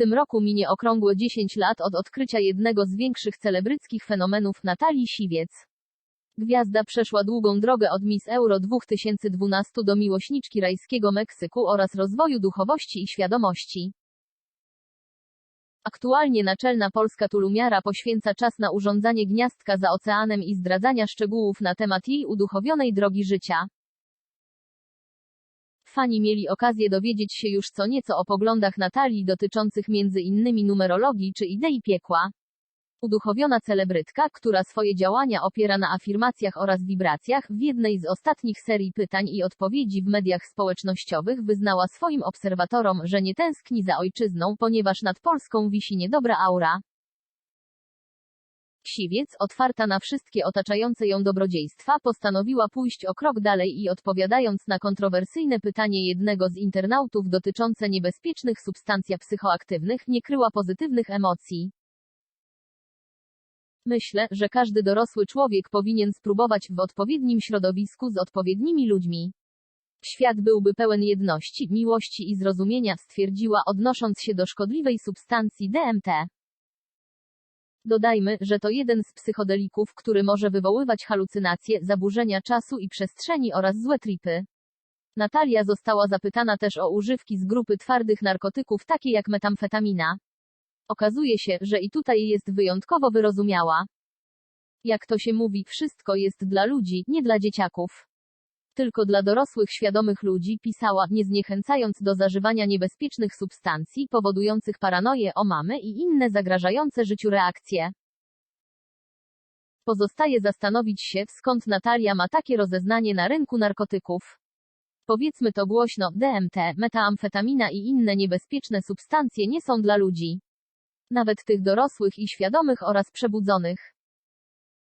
tym roku minie okrągłe 10 lat od odkrycia jednego z większych celebryckich fenomenów Natalii Siwiec. Gwiazda przeszła długą drogę od Miss Euro 2012 do miłośniczki rajskiego Meksyku oraz rozwoju duchowości i świadomości. Aktualnie naczelna polska tulumiara poświęca czas na urządzanie gniazdka za oceanem i zdradzania szczegółów na temat jej uduchowionej drogi życia. Fani mieli okazję dowiedzieć się już co nieco o poglądach Natalii dotyczących innymi numerologii czy idei piekła. Uduchowiona celebrytka, która swoje działania opiera na afirmacjach oraz wibracjach, w jednej z ostatnich serii pytań i odpowiedzi w mediach społecznościowych wyznała swoim obserwatorom, że nie tęskni za ojczyzną, ponieważ nad Polską wisi niedobra aura. Siwiec, otwarta na wszystkie otaczające ją dobrodziejstwa, postanowiła pójść o krok dalej i odpowiadając na kontrowersyjne pytanie jednego z internautów dotyczące niebezpiecznych substancji psychoaktywnych, nie kryła pozytywnych emocji. Myślę, że każdy dorosły człowiek powinien spróbować w odpowiednim środowisku z odpowiednimi ludźmi. Świat byłby pełen jedności, miłości i zrozumienia, stwierdziła, odnosząc się do szkodliwej substancji DMT. Dodajmy, że to jeden z psychodelików, który może wywoływać halucynacje, zaburzenia czasu i przestrzeni oraz złe tripy. Natalia została zapytana też o używki z grupy twardych narkotyków takie jak metamfetamina. Okazuje się, że i tutaj jest wyjątkowo wyrozumiała. Jak to się mówi, wszystko jest dla ludzi, nie dla dzieciaków. Tylko dla dorosłych świadomych ludzi pisała, nie zniechęcając do zażywania niebezpiecznych substancji powodujących paranoję o mamy i inne zagrażające życiu reakcje. Pozostaje zastanowić się, skąd Natalia ma takie rozeznanie na rynku narkotyków. Powiedzmy to głośno, DMT, metamfetamina i inne niebezpieczne substancje nie są dla ludzi. Nawet tych dorosłych i świadomych oraz przebudzonych.